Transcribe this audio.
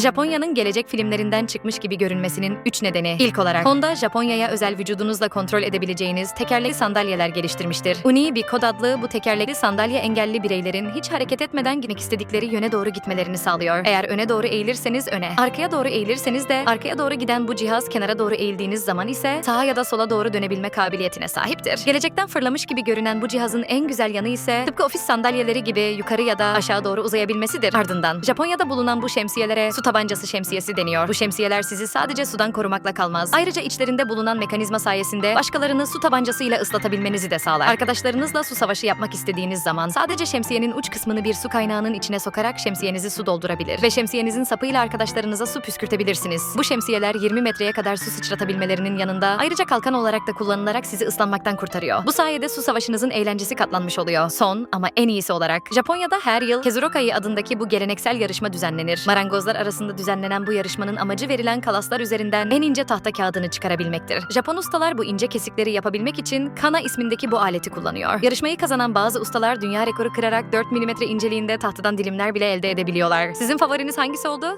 Japonya'nın gelecek filmlerinden çıkmış gibi görünmesinin 3 nedeni. İlk olarak Honda, Japonya'ya özel vücudunuzla kontrol edebileceğiniz tekerlekli sandalyeler geliştirmiştir. Uni bir kod adlı bu tekerlekli sandalye engelli bireylerin hiç hareket etmeden gitmek istedikleri yöne doğru gitmelerini sağlıyor. Eğer öne doğru eğilirseniz öne, arkaya doğru eğilirseniz de arkaya doğru giden bu cihaz kenara doğru eğildiğiniz zaman ise sağa ya da sola doğru dönebilme kabiliyetine sahiptir. Gelecekten fırlamış gibi görünen bu cihazın en güzel yanı ise tıpkı ofis sandalyeleri gibi yukarı ya da aşağı doğru uzayabilmesidir. Ardından Japonya'da bulunan bu şemsiyelere su tabancası şemsiyesi deniyor. Bu şemsiyeler sizi sadece sudan korumakla kalmaz. Ayrıca içlerinde bulunan mekanizma sayesinde başkalarını su tabancasıyla ıslatabilmenizi de sağlar. Arkadaşlarınızla su savaşı yapmak istediğiniz zaman sadece şemsiyenin uç kısmını bir su kaynağının içine sokarak şemsiyenizi su doldurabilir ve şemsiyenizin sapıyla arkadaşlarınıza su püskürtebilirsiniz. Bu şemsiyeler 20 metreye kadar su sıçratabilmelerinin yanında ayrıca kalkan olarak da kullanılarak sizi ıslanmaktan kurtarıyor. Bu sayede su savaşınızın eğlencesi katlanmış oluyor. Son ama en iyisi olarak Japonya'da her yıl Kezurokai adındaki bu geleneksel yarışma düzenlenir. Marangozlar arasında düzenlenen bu yarışmanın amacı verilen kalaslar üzerinden en ince tahta kağıdını çıkarabilmektir. Japon ustalar bu ince kesikleri yapabilmek için kana ismindeki bu aleti kullanıyor. Yarışmayı kazanan bazı ustalar dünya rekoru kırarak 4 mm inceliğinde tahtadan dilimler bile elde edebiliyorlar. Sizin favoriniz hangisi oldu?